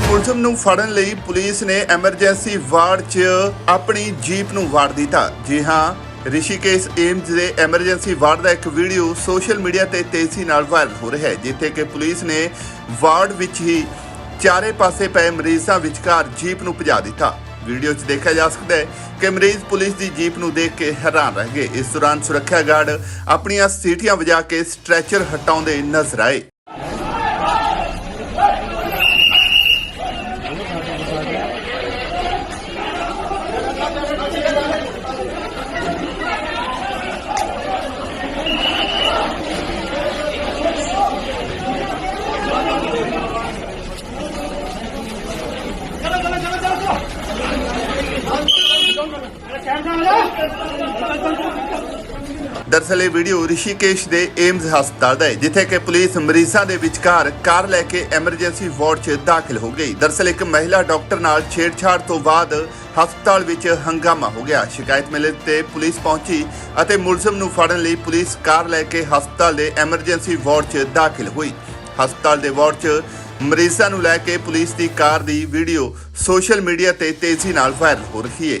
ਮੁਲਜ਼ਮ ਨੂੰ ਫੜਨ ਲਈ ਪੁਲਿਸ ਨੇ ਐਮਰਜੈਂਸੀ ਵਾਰਡ 'ਚ ਆਪਣੀ ਜੀਪ ਨੂੰ ਵਾੜ ਦਿੱਤਾ। ਜੀ ਹਾਂ, ਰਿਸ਼ੀਕੇਸ਼ ਏਮਜ਼ ਦੇ ਐਮਰਜੈਂਸੀ ਵਾਰਡ ਦਾ ਇੱਕ ਵੀਡੀਓ ਸੋਸ਼ਲ ਮੀਡੀਆ ਤੇ ਤੇਜ਼ੀ ਨਾਲ ਵਾਇਰਲ ਹੋ ਰਿਹਾ ਹੈ, ਜਿੱਥੇ ਕਿ ਪੁਲਿਸ ਨੇ ਵਾਰਡ ਵਿੱਚ ਹੀ ਚਾਰੇ ਪਾਸੇ ਪਏ ਮਰੀਜ਼ਾਂ ਵਿਚਕਾਰ ਜੀਪ ਨੂੰ ਭਜਾ ਦਿੱਤਾ। ਵੀਡੀਓ 'ਚ ਦੇਖਿਆ ਜਾ ਸਕਦਾ ਹੈ ਕਿ ਮਰੀਜ਼ ਪੁਲਿਸ ਦੀ ਜੀਪ ਨੂੰ ਦੇਖ ਕੇ ਹੈਰਾਨ ਰਹਿ ਗਏ। ਇਸ ਦੌਰਾਨ ਸੁਰੱਖਿਆ ਗਾਰਡ ਆਪਣੀਆਂ ਸੀਟੀਆਂ ਵਜਾ ਕੇ ਸਟ੍ਰੈਚਰ ਹਟਾਉਂਦੇ ਨਜ਼ਰ ਆਏ। ਦਰਅਸਲ ਇਹ ਵੀਡੀਓ ਰਿਸ਼ੀਕੇਸ਼ ਦੇ ਏਮਜ਼ ਹਸਪਤਾਲ ਦਾ ਹੈ, ਜਿੱਥੇ ਕਿ ਪੁਲਿਸ ਮਰੀਜ਼ਾਂ ਦੇ ਵਿਚਕਾਰ ਕਾਰ ਲੈ ਕੇ ਐਮਰਜੈਂਸੀ ਵਾਰਡ 'ਚ ਦਾਖਲ ਹੋ ਗਈ। ਦਰਅਸਲ ਇੱਕ ਮਹਿਲਾ ਡਾਕਟਰ ਨਾਲ ਛੇੜਛਾੜ ਤੋਂ ਬਾਅਦ ਹਸਪਤਾਲ ਵਿੱਚ ਹੰਗਾਮਾ ਹੋ ਗਿਆ। ਸ਼ਿਕਾਇਤ ਮਿਲਣ ਤੇ ਪੁਲਿਸ ਪਹੁੰਚੀ ਅਤੇ ਮੁਲਜ਼ਮ ਨੂੰ ਫੜਨ ਲਈ ਪੁਲਿਸ ਕਾਰ ਲੈ ਕੇ ਹਸਪਤਾਲ ਦੇ ਐਮਰਜੈਂਸੀ ਵਾਰਡ 'ਚ ਦਾਖਲ ਹੋਈ। ਹਸਪਤਾਲ ਦੇ ਵਾਰਡ 'ਚ ਮਰੀਜ਼ਾਂ ਨੂੰ ਲੈ ਕੇ ਪੁਲਿਸ ਦੀ ਕਾਰ ਦੀ ਵੀਡੀਓ ਸੋਸ਼ਲ ਮੀਡੀਆ ਤੇ ਤੇਜ਼ੀ ਨਾਲ ਵਾਇਰਲ ਹੋ ਰਹੀ ਹੈ।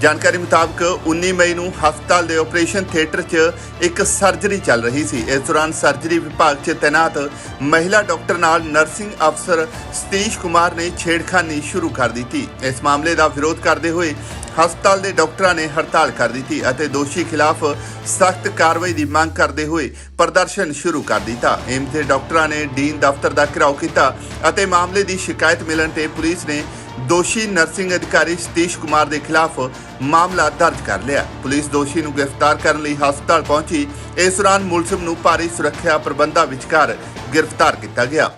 ਜਾਣਕਾਰੀ ਮੁਤਾਬਕ 19 ਮਈ ਨੂੰ ਹਸਪਤਾਲ ਦੇ ਆਪਰੇਸ਼ਨ ਥੀਏਟਰ 'ਚ ਇੱਕ ਸਰਜਰੀ ਚੱਲ ਰਹੀ ਸੀ। ਇਸ ਦੌਰਾਨ ਸਰਜਰੀ ਵਿਭਾਗ 'ਚ ਤੈਨਾਤ ਮਹਿਲਾ ਡਾਕਟਰ ਨਾਲ ਨਰਸਿੰਗ ਅਫਸਰ ਸਤੀਸ਼ ਕੁਮਾਰ ਨੇ ਛੇੜਖਾਨੀ ਸ਼ੁਰੂ ਕਰ ਦਿੱਤੀ। ਇਸ ਮਾਮਲੇ ਦਾ ਵਿਰੋਧ ਕਰਦੇ ਹੋਏ ਹਸਪਤਾਲ ਦੇ ਡਾਕਟਰਾਂ ਨੇ ਹੜਤਾਲ ਕਰ ਦਿੱਤੀ ਅਤੇ ਦੋਸ਼ੀ ਖਿਲਾਫ ਸਖਤ ਕਾਰਵਾਈ ਦੀ ਮੰਗ ਕਰਦੇ ਹੋਏ ਪ੍ਰਦਰਸ਼ਨ ਸ਼ੁਰੂ ਕਰ ਦਿੱਤਾ। ਏਮਜ਼ ਦੇ ਡਾਕਟਰਾਂ ਨੇ ਡੀਨ ਦਫ਼ਤਰ ਦਾ ਘਿਰਾਓ ਕੀਤਾ ਅਤੇ ਮਾਮਲੇ ਦੀ ਸ਼ਿਕਾਇਤ ਮਿਲਣ ਤੇ ਪੁਲਿਸ ਨੇ ਦੋਸ਼ੀ ਨਰਸਿੰਗ ਅਧਿਕਾਰੀ ਸਤੀਸ਼ ਕੁਮਾਰ ਦੇ ਖਿਲਾਫ ਮਾਮਲਾ ਦਰਜ ਕਰ ਲਿਆ। ਪੁਲਿਸ ਦੋਸ਼ੀ ਨੂੰ ਗ੍ਰਿਫਤਾਰ ਕਰਨ ਲਈ ਹਸਪਤਾਲ ਪਹੁੰਚੀ। ਇਸ ਦੌਰਾਨ ਮੁਲਜ਼ਮ ਨੂੰ ਭਾਰੀ ਸੁਰੱਖਿਆ ਪ੍ਰਬੰਧਾਂ ਵਿਚਕਾਰ ਗ੍ਰਿਫਤਾਰ ਕੀਤਾ ਗਿਆ।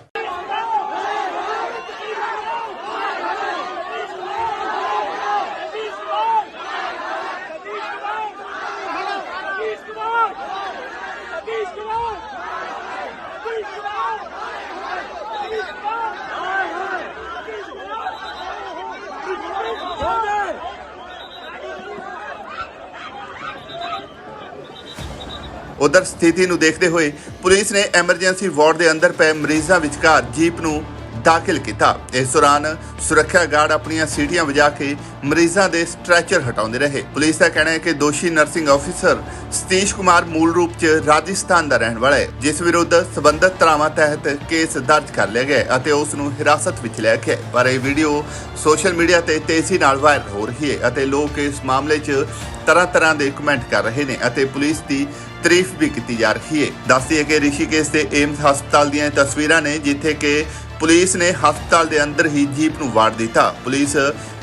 ਉਧਰ ਸਥਿਤੀ ਨੂੰ ਦੇਖਦੇ ਹੋਏ ਪੁਲਿਸ ਨੇ ਐਮਰਜੈਂਸੀ ਵਾਰਡ ਦੇ ਅੰਦਰ ਪਏ ਮਰੀਜ਼ਾਂ ਵਿਚਕਾਰ ਜੀਪ ਨੂੰ ਦਾਖਲ ਕੀਤਾ। ਇਸ ਦੌਰਾਨ ਸੁਰੱਖਿਆ ਗਾਰਡ ਆਪਣੀਆਂ ਸੀਟੀਆਂ ਵਜਾ ਕੇ ਮਰੀਜ਼ਾਂ ਦੇ ਸਟ੍ਰੈਚਰ ਹਟਾਉਂਦੇ ਰਹੇ। ਪੁਲਿਸ ਦਾ ਕਹਿਣਾ ਹੈ ਕਿ ਦੋਸ਼ੀ ਨਰਸਿੰਗ ਆਫੀਸਰ ਸਤੀਸ਼ ਕੁਮਾਰ ਮੂਲ ਰੂਪ 'ਚ ਰਾਜਸਥਾਨ ਦਾ ਰਹਿਣ ਵਾਲਾ ਹੈ, ਜਿਸ ਵਿਰੁੱਧ ਸਬੰਧਤ ਧਾਰਾਵਾਂ ਤਹਿਤ ਕੇਸ ਦਰਜ ਕਰ ਲਿਆ ਗਿਆ ਅਤੇ ਉਸ ਨੂੰ ਹਿਰਾਸਤ ਵਿੱਚ ਲਿਆ ਗਿਆ ਪਰ ਇਹ ਵੀਡੀਓ ਸੋਸ਼ਲ ਮੀਡੀਆ ਤੇ ਤੇਜ਼ੀ ਨਾਲ ਵਾਇਰਲ ਹੋ ਰਹੀ ਹੈ ਅਤੇ ਲੋਕ ਇਸ ਮਾਮਲੇ 'ਚ ਤਰ੍ਹਾਂ ਤਰ੍ਹਾਂ ਦੇ ਕਮੈਂਟ ਕਰ ਰਹੇ ਨੇ ਅਤੇ ਪੁਲਿਸ ਦੀ ਤਾਰੀਫ ਵੀ ਕੀਤੀ ਜਾ ਰਹੀ ਹੈ। ਦੱਸਦੀ ਹੈ ਕਿ ਰਿਸ਼ੀਕੇਸ਼ ਦੇ ਏਮਸ ਹਸਪਤਾਲ ਦੀਆਂ ਤਸਵੀਰਾਂ ਨੇ ਜਿੱਥੇ ਕਿ ਪੁਲਿਸ ਨੇ ਹਸਪਤਾਲ ਦੇ ਅੰਦਰ ਹੀ ਜੀਪ ਨੂੰ ਵਾੜ ਦਿੱਤਾ। ਪੁਲਿਸ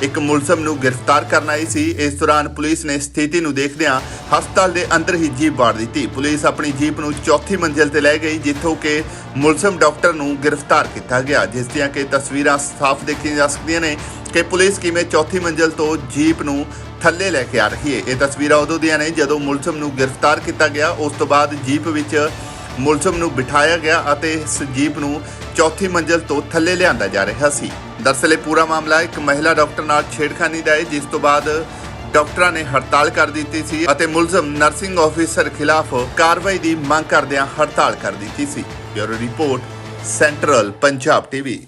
ਇੱਕ ਮੁਲਜ਼ਮ ਨੂੰ ਗ੍ਰਿਫਤਾਰ ਕਰਨ ਆਈ ਸੀ। ਇਸ ਦੌਰਾਨ ਪੁਲਿਸ ਨੇ ਸਥਿਤੀ ਨੂੰ ਦੇਖਦਿਆਂ ਹਸਪਤਾਲ ਦੇ ਅੰਦਰ ਹੀ ਜੀਪ ਵਾੜ ਦਿੱਤੀ। ਪੁਲਿਸ ਆਪਣੀ ਜੀਪ ਨੂੰ ਚੌਥੀ ਮੰਜ਼ਿਲ ਤੇ ਲੈ ਗਈ, ਜਿੱਥੋਂ ਕਿ ਮੁਲਜ਼ਮ ਡਾਕਟਰ ਨੂੰ ਗ੍ਰਿਫਤਾਰ ਕੀਤਾ ਗਿਆ, ਜਿਸ ਦੀਆਂ ਕਿ ਤਸਵੀਰਾਂ ਸਾਫ਼ ਦੇਖੀਆਂ ਜਾ ਸਕਦੀਆਂ ਨੇ। ਕਿ ਪੁਲਿਸ ਕਿਵੇਂ ਚੌਥੀ ਮੰਜ਼ਿਲ ਤੋਂ ਜੀਪ ਨੂੰ ਥੱਲੇ ਲੈ ਕੇ ਆ ਰਹੀ ਹੈ। ਇਹ ਤਸਵੀਰਾਂ ਉਦੋਂ ਦੀਆਂ ਨੇ ਜਦੋਂ ਮੁਲਜ਼ਮ ਨੂੰ ਗ੍ਰਿਫਤਾਰ ਕੀਤਾ ਗਿਆ, ਉਸ ਤੋਂ ਬਾਅਦ ਜੀਪ ਵਿੱਚ ਮੁਲਜ਼ਮ ਨੂੰ ਬਿਠਾਇਆ ਗਿਆ ਅਤੇ ਇਸ ਜੀਪ ਨੂੰ ਚੌਥੀ ਮੰਜ਼ਿਲ ਤੋਂ ਥੱਲੇ ਲਿਆਂਦਾ ਜਾ ਰਿਹਾ ਸੀ। ਦਰਅਸਲ ਇਹ ਪੂਰਾ ਮਾਮਲਾ ਇੱਕ ਮਹਿਲਾ ਡਾਕਟਰ ਨਾਲ ਛੇੜਖਾਨੀ ਦਾ ਹੈ, ਜਿਸ ਤੋਂ ਬਾਅਦ ਡਾਕਟਰਾਂ ਨੇ ਹੜਤਾਲ ਕਰ ਦਿੱਤੀ ਸੀ ਅਤੇ ਮੁਲਜ਼ਮ ਨਰਸਿੰਗ ਆਫੀਸਰ ਖਿਲਾਫ ਕਾਰਵਾਈ ਦੀ ਮੰਗ ਕਰਦਿਆਂ ਹੜਤਾਲ ਕਰ ਦਿੱਤੀ ਸੀ। Bureau report, central Punjab TV.